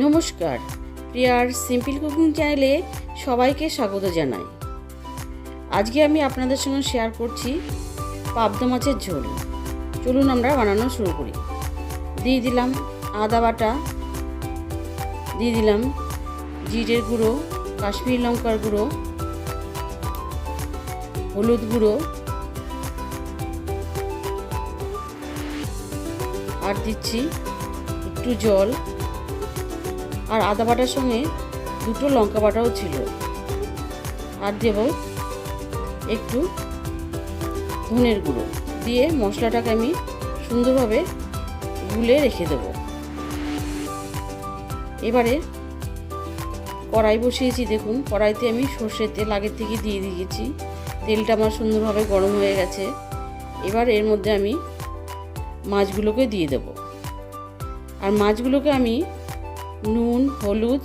নমস্কার। প্রিয়ার simple cooking চ্যানেলে সবাইকে স্বাগত জানাই। আজকে আমি আপনাদের সঙ্গে শেয়ার করছি পাবদা মাছের ঝোল। চলুন আমরা বানানো শুরু করি। দিয়ে দিলাম আদা বাটা, দিয়ে দিলাম জিরের গুঁড়ো, কাশ্মীর লঙ্কার গুঁড়ো, হলুদ গুঁড়ো, আর দিচ্ছি একটু জল। আর আদা বাটার সঙ্গে দুটো লঙ্কা বাটাও ছিল। আর দেব একটু ধনের গুঁড়ো। দিয়ে মশলাটাকে আমি সুন্দরভাবে গুলে রেখে দেব। এবারে কড়াই বসিয়েছি, দেখুন। কড়াইতে আমি সর্ষের তেল আগের থেকে দিয়ে দিয়েছি। তেলটা আমার সুন্দরভাবে গরম হয়ে গেছে। এবার এর মধ্যে আমি মাছগুলোকে দিয়ে দেব। আর মাছগুলোকে আমি নুন, হলুদ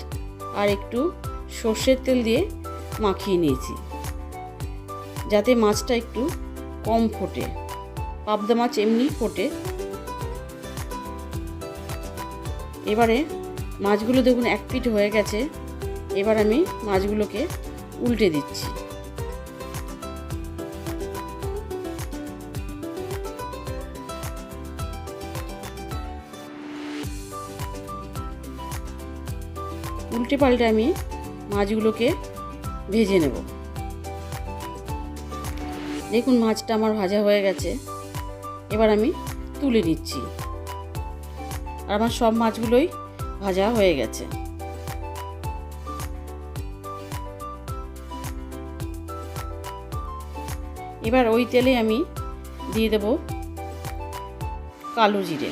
আর একটু সর্ষের তেল দিয়ে মাখিয়ে নিয়েছি। যাতে মাছটা একটু কম ফোটে। পাবদা মাছ এমনি ফোটে। এবারে মাছগুলো দেখুন, এক পিঠ হয়ে গেছে। এবার আমি মাছগুলোকে উল্টে দিচ্ছি। উল্টে পাল্টে আমি মাছগুলোকে ভেজে নেব। দেখুন মাছটা আমার ভাজা হয়ে গেছে। এবার আমি তুলে নিচ্ছি। আর আমার সব মাছগুলোই ভাজা হয়ে গেছে। এবার ওই তেলে আমি দিয়ে দেব কালো জিরে।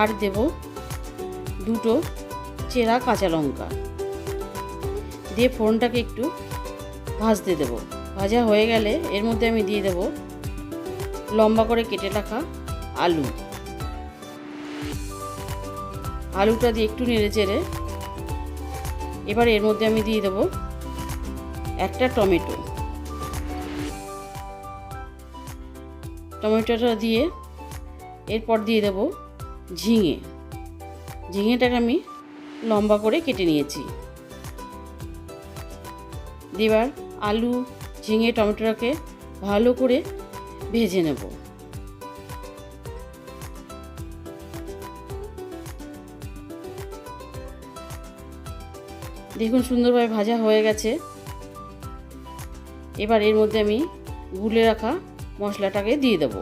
আর দেব দুটো চেরা কাঁচা লঙ্কা। দিয়ে ফোড়নটাকে একটু ভাজতে দেব। ভাজা হয়ে গেলে এর মধ্যে আমি দিয়ে দেব লম্বা করে কেটে রাখা আলু। আলুটা দিয়ে একটু নেড়ে চেড়ে এবার এর মধ্যে আমি দিয়ে দেব একটা টমেটো। টমেটোটা দিয়ে এরপর দিয়ে দেব ঝিঙে। ঝিঙেটাকে আমি লম্বা করে কেটে নিয়েছি। এবার আলু, ঝিঙে, টমেটোটাকে ভালো করে ভেজে নেব। দেখুন সুন্দরভাবে ভাজা হয়ে গেছে। এবার এর মধ্যে আমি গুলে রাখা মশলাটাকে দিয়ে দেব।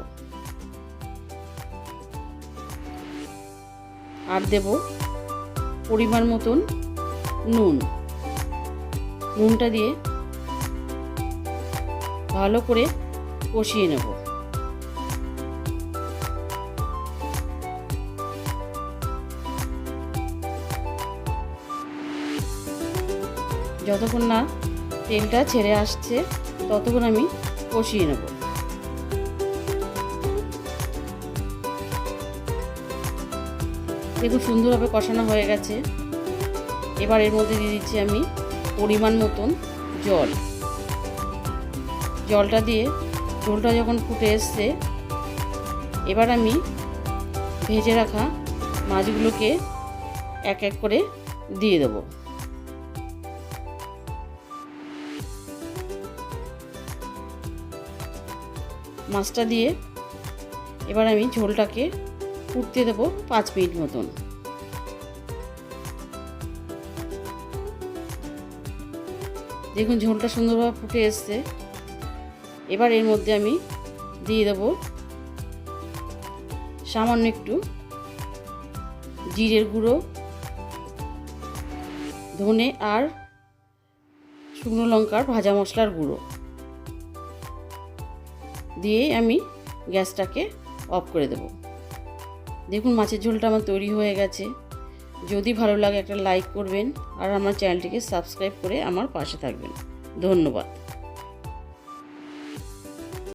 আর দেব পরিমাণ মতন নুন। নুনটা দিয়ে ভালো করে কষিয়ে নেব। যতক্ষণ না তেলটা ছেড়ে আসছে, ততক্ষণ আমি কষিয়ে নেব। দেখুন সুন্দরভাবে কষানো হয়ে গেছে। এবার এর মধ্যে দিয়ে দিচ্ছি আমি পরিমাণ মতন জল। জলটা দিয়ে ঝোলটা যখন ফুটে এসছে, এবার আমি ভেজে রাখা মাছগুলোকে এক এক করে দিয়ে দেব। মাছটা দিয়ে এবার আমি ঝোলটাকে ফুটতে দেবো পাঁচ মিনিট মতন। দেখুন ঝোলটা সুন্দরভাবে ফুটে এসছে। এবার এর মধ্যে আমি দিয়ে দেবো সামান্য একটু জিরের গুঁড়ো, ধনে আর শুকনো লঙ্কার ভাজা মশলার গুঁড়ো। দিয়ে আমি গ্যাসটাকে অফ করে দেব। দেখুন মাছের ঝোলটা আমার তৈরি হয়ে গেছে। যদি ভালো লাগে একটা লাইক করবেন আর আমার চ্যানেলটিকে সাবস্ক্রাইব করে আমার পাশে থাকবেন। ধন্যবাদ।